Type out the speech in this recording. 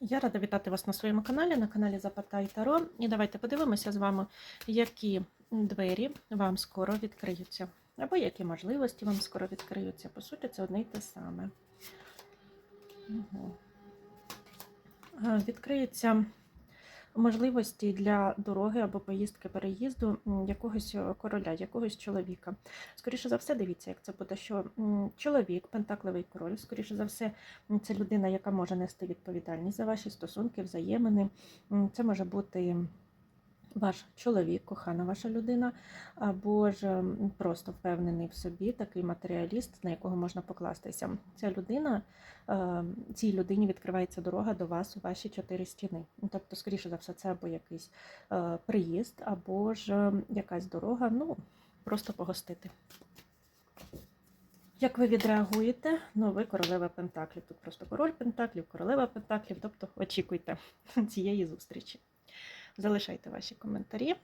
Я рада вітати вас на своєму каналі, на каналі Запатай Таро. І давайте подивимося з вами, які двері вам скоро відкриються, або які можливості вам скоро відкриються. По суті, це одне й те саме. Угу. Відкриються можливості для дороги або поїздки переїзду якогось е, короля, якогось чоловіка. Скоріше за все, дивіться, як це буде, що чоловік, пентакливий король, скоріше за все, це людина, яка може нести відповідальність за ваші стосунки, взаємини. Це може бути ваш чоловік, кохана ваша людина, або ж просто впевнений в собі, такий матеріаліст, на якого можна покластися. Ця людина, е, цій людині відкривається дорога до вас у ваші чотири стіни. Ну, Тобто, скоріше за все, це або якийсь е, приїзд, або ж е, якась дорога, ну, просто погостити. Як ви відреагуєте? Ну, ви королева Пентаклів. Тут просто король Пентаклів, королева Пентаклів, тобто очікуйте цієї зустрічі. Залишайте ваші коментарі.